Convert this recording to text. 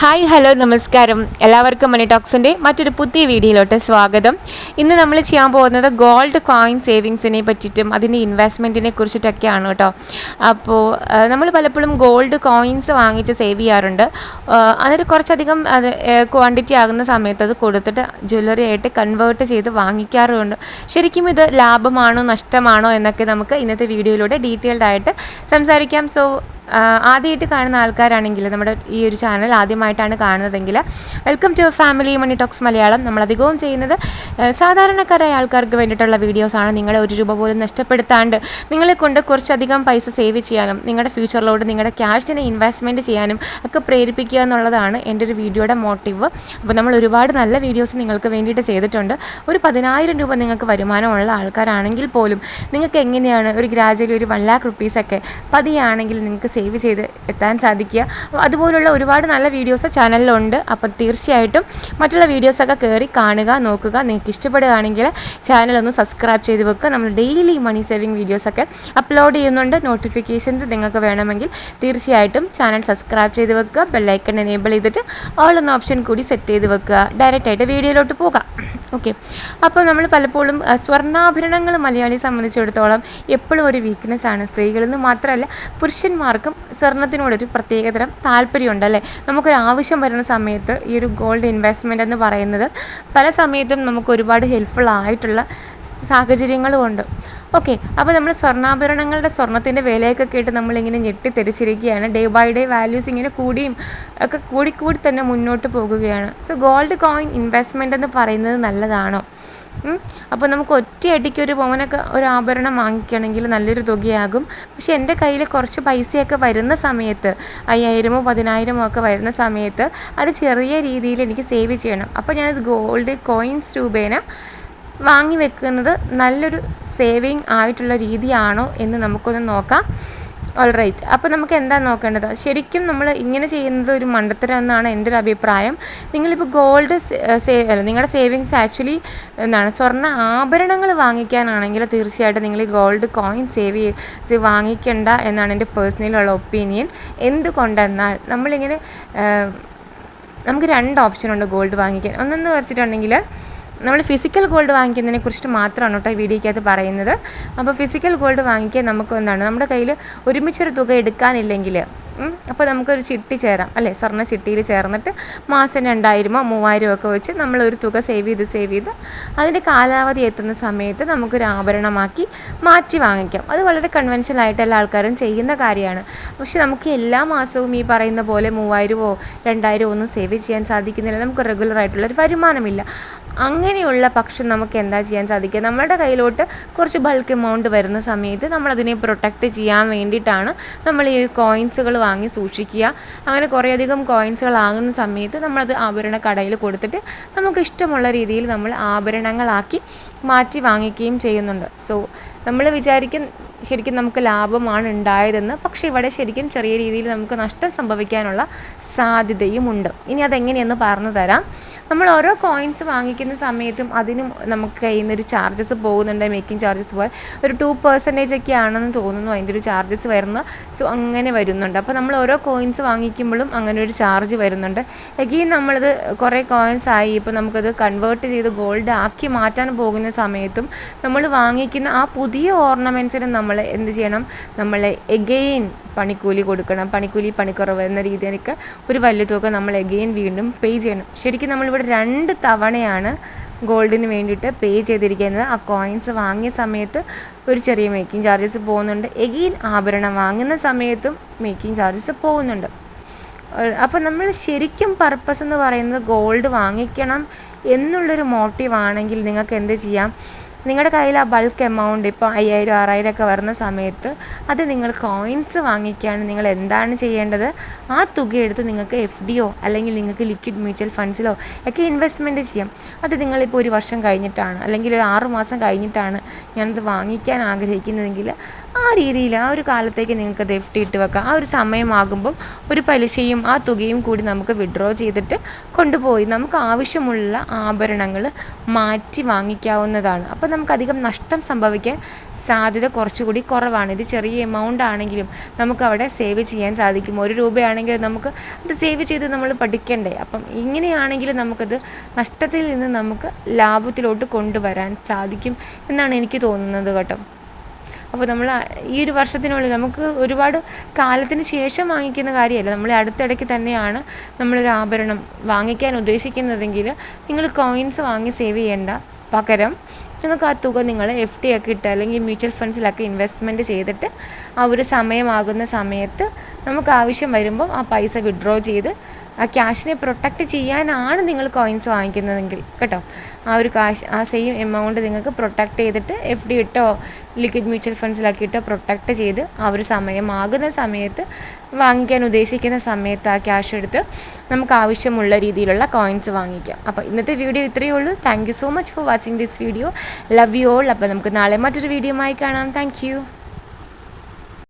Hi hello നമസ്കാരം. എല്ലാവർക്കും മണി ടോക്സിന്റെ മറ്റൊരു പുതിയ വീഡിയോയിലോട്ട് സ്വാഗതം. ഇന്ന് നമ്മൾ ചെയ്യാൻ പോകുന്നത് ഗോൾഡ് കോയിൻ സേവിങ്സിനെ പറ്റിയിട്ടും അതിന്റെ ഇൻവെസ്റ്റ്മെന്റിനെ കുറിച്ചിട്ടൊക്കെയാണ് കേട്ടോ. അപ്പോൾ നമ്മൾ പലപ്പോഴും ഗോൾഡ് കോയിൻസ് വാങ്ങിച്ച് സേവ് ചെയ്യാറുണ്ട്. അതിൽ കുറച്ചധികം അത് ക്വാണ്ടിറ്റി ആകുന്ന സമയത്ത് അത് കൊടുത്തിട്ട് ജ്വല്ലറി ആയിട്ട് കൺവേർട്ട് ചെയ്ത് വാങ്ങിക്കാറുമുണ്ട്. ശരിക്കും ഇത് ലാഭമാണോ നഷ്ടമാണോ എന്നൊക്കെ നമുക്ക് ഇന്നത്തെ വീഡിയോയിലൂടെ ഡീറ്റെയിൽഡ് ആയിട്ട് സംസാരിക്കാം. സോ ആദ്യമായിട്ട് കാണുന്ന ആൾക്കാരാണെങ്കിൽ നമ്മുടെ ഈ ഒരു ചാനൽ ആദ്യമായിട്ടാണ് കാണുന്നതെങ്കിൽ welcome to family money talks Malayalam. നമ്മൾ അധികവും ചെയ്യുന്നത് സാധാരണക്കാരായ ആൾക്കാർക്ക് വേണ്ടിയിട്ടുള്ള വീഡിയോസാണ് നിങ്ങളെ ഒരു രൂപ പോലും നഷ്ടപ്പെടുത്താണ്ട് നിങ്ങളെ കൊണ്ട് കുറച്ചധികം പൈസ സേവ് ചെയ്യാനും നിങ്ങളുടെ ഫ്യൂച്ചറിലോട്ട് നിങ്ങളുടെ ക്യാഷിനെ ഇൻവെസ്റ്റ്മെന്റ് ചെയ്യാനും ഒക്കെ പ്രേരിപ്പിക്കുക എന്നുള്ളതാണ് എന്റെ ഒരു വീഡിയോയുടെ മോട്ടീവ് അപ്പോൾ നമ്മൾ ഒരുപാട് നല്ല വീഡിയോസ് നിങ്ങൾക്ക് വേണ്ടിയിട്ട് ചെയ്തിട്ടുണ്ട്. ഒരു പതിനായിരം രൂപ നിങ്ങൾക്ക് വരുമാനമുള്ള ആൾക്കാരാണെങ്കിൽ പോലും നിങ്ങൾക്ക് എങ്ങനെയാണ് ഒരു ഗ്രാജുവലി ഒരു വൺ ലാക്ക് റുപ്പീസൊക്കെ പതിയാണെങ്കിൽ നിങ്ങൾക്ക് സേവ് ചെയ്ത് എത്താൻ സാധിക്കുക. അതുപോലുള്ള ഒരുപാട് നല്ല വീഡിയോസ് ചാനലിലുണ്ട്. അപ്പം തീർച്ചയായിട്ടും മറ്റുള്ള വീഡിയോസൊക്കെ കയറി കാണുക നോക്കുക. നിങ്ങൾക്ക് ഇഷ്ടപ്പെടുകയാണെങ്കിൽ ചാനലൊന്ന് സബ്സ്ക്രൈബ് ചെയ്ത് വെക്കുക. നമ്മൾ ഡെയിലി മണി സേവിങ് വീഡിയോസൊക്കെ അപ്ലോഡ് ചെയ്യുന്നുണ്ട്. നോട്ടിഫിക്കേഷൻസ് നിങ്ങൾക്ക് വേണമെങ്കിൽ തീർച്ചയായിട്ടും ചാനൽ സബ്സ്ക്രൈബ് ചെയ്ത് വെക്കുക. ബെല്ലൈക്കൺ എനേബിൾ ചെയ്തിട്ട് ഓൾ എന്ന ഓപ്ഷൻ കൂടി സെറ്റ് ചെയ്ത് വെക്കുക. ഡയറക്റ്റായിട്ട് വീഡിയോയിലോട്ട് പോകാം. ഓക്കെ അപ്പോൾ നമ്മൾ പലപ്പോഴും സ്വർണാഭരണങ്ങൾ മലയാളിയെ സംബന്ധിച്ചിടത്തോളം എപ്പോഴും ഒരു വീക്ക്നെസ് ആണ് സ്ത്രീകളിൽ നിന്ന് മാത്രമല്ല പുരുഷന്മാർക്കും സ്വർണത്തിനോടൊരു പ്രത്യേകതരം താല്പര്യമുണ്ട് അല്ലേ? നമുക്കൊരു ആവശ്യം വരുന്ന സമയത്ത് ഈ ഒരു ഗോൾഡ് ഇൻവെസ്റ്റ്മെന്റ് എന്ന് പറയുന്നത് പല സമയത്തും നമുക്ക് ഒരുപാട് ഹെൽപ്ഫുൾ ആയിട്ടുള്ള സാഹചര്യങ്ങളും ഉണ്ട്. ഓക്കെ അപ്പോൾ നമ്മൾ സ്വർണാഭരണങ്ങളുടെ സ്വർണത്തിന്റെ വിലയൊക്കെ കേട്ട് നമ്മളിങ്ങനെ ഞെട്ടിത്തെരിച്ചിരിക്കുകയാണ് ഡേ ബൈ ഡേ വാല്യൂസ് ഇങ്ങനെ കൂടിയും ഒക്കെ കൂടിക്കൂടി തന്നെ മുന്നോട്ട് പോകുകയാണ്. സോ ഗോൾഡ് കോയിൻ ഇൻവെസ്റ്റ്മെന്റ് എന്ന് പറയുന്നത് നല്ലതാണോ? അപ്പോൾ നമുക്ക് ഒറ്റയടിക്ക് ഒരു പവനൊക്കെ ഒരു ആഭരണം വാങ്ങിക്കുകയാണെങ്കിൽ നല്ലൊരു തുകയാകും. പക്ഷേ എന്റെ കയ്യിൽ കുറച്ച് പൈസയൊക്കെ വരുന്ന സമയത്ത് അയ്യായിരമോ പതിനായിരമോ ഒക്കെ വരുന്ന സമയത്ത് അത് ചെറിയ രീതിയിൽ എനിക്ക് സേവ് ചെയ്യണം. അപ്പോൾ ഞാനത് ഗോൾഡ് കോയിൻസ് രൂപേണ വാങ്ങി വെക്കുന്നത് നല്ലൊരു സേവിങ് ആയിട്ടുള്ള രീതിയാണോ എന്ന് നമുക്കൊന്ന് നോക്കാം. ഓൾറൈറ്റ് അപ്പോൾ നമുക്ക് എന്താ നോക്കേണ്ടത്? ശരിക്കും നമ്മൾ ഇങ്ങനെ ചെയ്യുന്നത് ഒരു മണ്ടത്തരം എന്നാണ് എന്റെ ഒരു അഭിപ്രായം. നിങ്ങളിപ്പോൾ ഗോൾഡ് സേവ് അല്ല നിങ്ങളുടെ സേവിങ്സ് ആക്ച്വലി എന്താണ്? സ്വർണ ആഭരണങ്ങൾ വാങ്ങിക്കാനാണെങ്കിൽ തീർച്ചയായിട്ടും നിങ്ങൾ ഈ ഗോൾഡ് കോയിൻ സേവ് ചെയ്ത് വാങ്ങിക്കേണ്ട എന്നാണ് എന്റെ പേഴ്സണലുള്ള ഒപ്പീനിയൻ എന്തുകൊണ്ടെന്നാൽ നമ്മളിങ്ങനെ നമുക്ക് രണ്ട് ഓപ്ഷനുണ്ട് ഗോൾഡ് വാങ്ങിക്കാൻ. ഒന്നെന്ന് വെച്ചിട്ടുണ്ടെങ്കിൽ നമ്മൾ ഫിസിക്കൽ ഗോൾഡ് വാങ്ങിക്കുന്നതിനെ കുറിച്ചിട്ട് മാത്രമാണ് കേട്ടോ ഈ വീഡിയോയ്ക്കകത്ത് പറയുന്നത്. അപ്പോൾ ഫിസിക്കൽ ഗോൾഡ് വാങ്ങിക്കാൻ നമുക്ക് എന്താണ്? നമ്മുടെ കയ്യിൽ ഒരുമിച്ചൊരു തുക എടുക്കാനില്ലെങ്കിൽ അപ്പോൾ നമുക്കൊരു ചിട്ടി ചേരാം. അല്ലേ? സ്വർണ ചിട്ടിയിൽ ചേർന്നിട്ട് മാസം രണ്ടായിരമോ മൂവായിരമോ ഒക്കെ വെച്ച് നമ്മളൊരു തുക സേവ് ചെയ്ത് സേവ് ചെയ്ത് അതിന്റെ കാലാവധി എത്തുന്ന സമയത്ത് നമുക്കൊരു ആഭരണമാക്കി മാറ്റി വാങ്ങിക്കാം. അത് വളരെ കൺവെൻഷനൽ ആയിട്ട് എല്ലാ ആൾക്കാരും ചെയ്യുന്ന കാര്യമാണ്. പക്ഷെ നമുക്ക് എല്ലാ മാസവും ഈ പറയുന്ന പോലെ മൂവായിരമോ രണ്ടായിരമോ ഒന്നും സേവ് ചെയ്യാൻ സാധിക്കുന്നില്ല. നമുക്ക് റെഗുലർ ആയിട്ടുള്ള ഒരു വരുമാനമില്ല. അങ്ങനെയുള്ള പക്ഷം നമുക്ക് എന്താ ചെയ്യാൻ സാധിക്കുക? നമ്മുടെ കയ്യിലോട്ട് കുറച്ച് ബൾക്ക് എമൗണ്ട് വരുന്ന സമയത്ത് നമ്മളതിനെ പ്രൊട്ടക്റ്റ് ചെയ്യാൻ വേണ്ടിയിട്ടാണ് നമ്മൾ ഈ കോയിൻസുകൾ വാങ്ങി സൂക്ഷിക്കുക. അങ്ങനെ കുറേയധികം കോയിൻസുകൾ ആകുന്ന സമയത്ത് നമ്മളത് ആഭരണ കടയിൽ കൊടുത്തിട്ട് നമുക്ക് ഇഷ്ടമുള്ള രീതിയിൽ നമ്മൾ ആഭരണങ്ങളാക്കി മാറ്റി വാങ്ങിക്കുകയും ചെയ്യുന്നുണ്ട്. സോ നമ്മൾ വിചാരിക്കും ശരിക്കും നമുക്ക് ലാഭമാണ് ഉണ്ടായതെന്ന്. പക്ഷേ ഇവിടെ ശരിക്കും ചെറിയ രീതിയിൽ നമുക്ക് നഷ്ടം സംഭവിക്കാനുള്ള സാധ്യതയുമുണ്ട് ഇനി അതെങ്ങനെയെന്ന് പറഞ്ഞു തരാം. നമ്മൾ ഓരോ കോയിൻസ് വാങ്ങിക്കുന്ന സമയത്തും അതിനും നമുക്ക് കയ്യിൽ ഒരു ചാർജസ് പോകുന്നുണ്ട്. മേക്കിംഗ് ചാർജസ് പോലെ ഒരു ടു പെർസെന്റേജ് ഒക്കെ ആണെന്ന് തോന്നുന്നു. അതിന്റെ ഒരു ചാർജസ് വരുന്നു സോ അങ്ങനെ വരുന്നുണ്ട്. അപ്പോൾ നമ്മൾ ഓരോ കോയിൻസ് വാങ്ങിക്കുമ്പോഴും അങ്ങനെ ഒരു ചാർജ് വരുന്നുണ്ട്. എഗെയിൻ നമ്മളത് കുറേ കോയിൻസ് ആയി. ഇപ്പോൾ നമുക്കത് കൺവേർട്ട് ചെയ്ത് ഗോൾഡ് ആക്കി മാറ്റാൻ പോകുന്ന സമയത്തും നമ്മൾ വാങ്ങിക്കുന്ന ആ പുതിയ ഓർണമെന്റ്സിന് നമ്മൾ എന്ത് ചെയ്യണം? നമ്മൾ എഗെയിൻ പണിക്കൂലി കൊടുക്കണം. പണിക്കൂലി പണിക്കുറവ് എന്ന രീതിയിലേക്ക് ഒരു വലിയ തുക നമ്മൾ എഗെയിൻ വീണ്ടും പേ ചെയ്യണം. ശരിക്കും നമ്മളിവിടെ രണ്ട് തവണയാണ് ഗോൾഡിന് വേണ്ടിയിട്ട് പേ ചെയ്തിരിക്കുന്നത്. ആ കോയിൻസ് വാങ്ങിയ സമയത്ത് ഒരു ചെറിയ മേക്കിംഗ് ചാർജസ് പോകുന്നുണ്ട്. എഗെയിൻ ആഭരണം വാങ്ങുന്ന സമയത്തും മേക്കിംഗ് ചാർജസ് പോകുന്നുണ്ട്. അപ്പോൾ നമ്മൾ ശരിക്കും പർപ്പസ് എന്ന് പറയുന്നത് ഗോൾഡ് വാങ്ങിക്കണം എന്നുള്ളൊരു മോട്ടീവ് ആണെങ്കിൽ നിങ്ങൾക്ക് എന്ത് ചെയ്യാം? നിങ്ങളുടെ കയ്യിൽ ആ ബൾക്ക് എമൗണ്ട് ഇപ്പോൾ അയ്യായിരം ആറായിരം ഒക്കെ വരുന്ന സമയത്ത് അത് നിങ്ങൾ കോയിൻസ് വാങ്ങിക്കുകയാണ് നിങ്ങൾ എന്താണ് ചെയ്യേണ്ടത്? ആ തുക എടുത്ത് നിങ്ങൾക്ക് എഫ് ഡിയോ അല്ലെങ്കിൽ നിങ്ങൾക്ക് ലിക്വിഡ് മ്യൂച്വൽ ഫണ്ട്സിലോ ഒക്കെ ഇൻവെസ്റ്റ്മെന്റ് ചെയ്യാം. അത് നിങ്ങളിപ്പോൾ ഒരു വർഷം കഴിഞ്ഞിട്ടാണ് അല്ലെങ്കിൽ ഒരു ആറ് മാസം കഴിഞ്ഞിട്ടാണ് ഞാനത് വാങ്ങിക്കാൻ ആഗ്രഹിക്കുന്നതെങ്കിൽ ആ രീതിയിൽ ആ ഒരു കാലത്തേക്ക് നിങ്ങൾക്ക് അത് എഫ് ഡി ഇട്ട് വെക്കാം. ആ ഒരു സമയമാകുമ്പം ഒരു പലിശയും ആ തുകയും കൂടി നമുക്ക് വിഡ്രോ ചെയ്തിട്ട് കൊണ്ടുപോയി. നമുക്ക് ആവശ്യമുള്ള ആഭരണങ്ങൾ മാറ്റി വാങ്ങിക്കാവുന്നതാണ്. അപ്പോൾ അപ്പോൾ നമുക്കധികം നഷ്ടം സംഭവിക്കാൻ സാധ്യത കുറച്ചുകൂടി കുറവാണ്. ഇത് ചെറിയ എമൗണ്ട് ആണെങ്കിലും നമുക്ക് അവിടെ സേവ് ചെയ്യാൻ സാധിക്കും. ഒരു രൂപയാണെങ്കിൽ നമുക്ക് അത് സേവ് ചെയ്ത് നമ്മൾ പഠിക്കണ്ടേ. അപ്പം ഇങ്ങനെയാണെങ്കിൽ നമുക്കത് നഷ്ടത്തിൽ നിന്ന് നമുക്ക് ലാഭത്തിലോട്ട് കൊണ്ടുവരാൻ സാധിക്കും എന്നാണ് എനിക്ക് തോന്നുന്നത് കേട്ടോ. അപ്പോൾ നമ്മൾ ഈ ഒരു വർഷത്തിനുള്ളിൽ നമുക്ക് ഒരുപാട് കാലത്തിന് ശേഷം വാങ്ങിക്കുന്ന കാര്യമല്ല. നമ്മൾ അടുത്തിടയ്ക്ക് തന്നെയാണ് നമ്മളൊരു ആഭരണം വാങ്ങിക്കാൻ ഉദ്ദേശിക്കുന്നതെങ്കിൽ നിങ്ങൾ കോയിൻസ് വാങ്ങി സേവ് ചെയ്യേണ്ട പകരം നിങ്ങൾക്ക് ആ തുക നിങ്ങൾ എഫ് ഡി ഒക്കെ ഇട്ട് അല്ലെങ്കിൽ മ്യൂച്വൽ ഫണ്ട്സിലൊക്കെ ഇൻവെസ്റ്റ്മെന്റ് ചെയ്തിട്ട് ആ ഒരു സമയമാകുന്ന സമയത്ത് നമുക്ക് ആവശ്യം വരുമ്പോൾ ആ പൈസ വിഡ്രോ ചെയ്ത് ആ ക്യാഷിനെ പ്രൊട്ടക്റ്റ് ചെയ്യാനാണ് നിങ്ങൾ കോയിൻസ് വാങ്ങിക്കുന്നതെങ്കിൽ കേട്ടോ? ആ ഒരു കാശ് ആ സെയിം എമൗണ്ട് നിങ്ങൾക്ക് പ്രൊട്ടക്റ്റ് ചെയ്തിട്ട് എഫ് ഡി ഇട്ടോ ലിക്വിഡ് മ്യൂച്വൽ ഫണ്ട്സിലാക്കിയിട്ടോ പ്രൊട്ടക്റ്റ് ചെയ്ത് ആ ഒരു സമയമാകുന്ന സമയത്ത് വാങ്ങിക്കാൻ ഉദ്ദേശിക്കുന്ന സമയത്ത് ആ ക്യാഷ് എടുത്ത് നമുക്ക് ആവശ്യമുള്ള രീതിയിലുള്ള കോയിൻസ് വാങ്ങിക്കാം. അപ്പോൾ ഇന്നത്തെ വീഡിയോ ഇത്രയേ ഉള്ളൂ. Thank you so much for watching this video love you all അപ്പോൾ നമുക്ക് നാളെ മറ്റൊരു വീഡിയോ ആയി കാണാം. താങ്ക്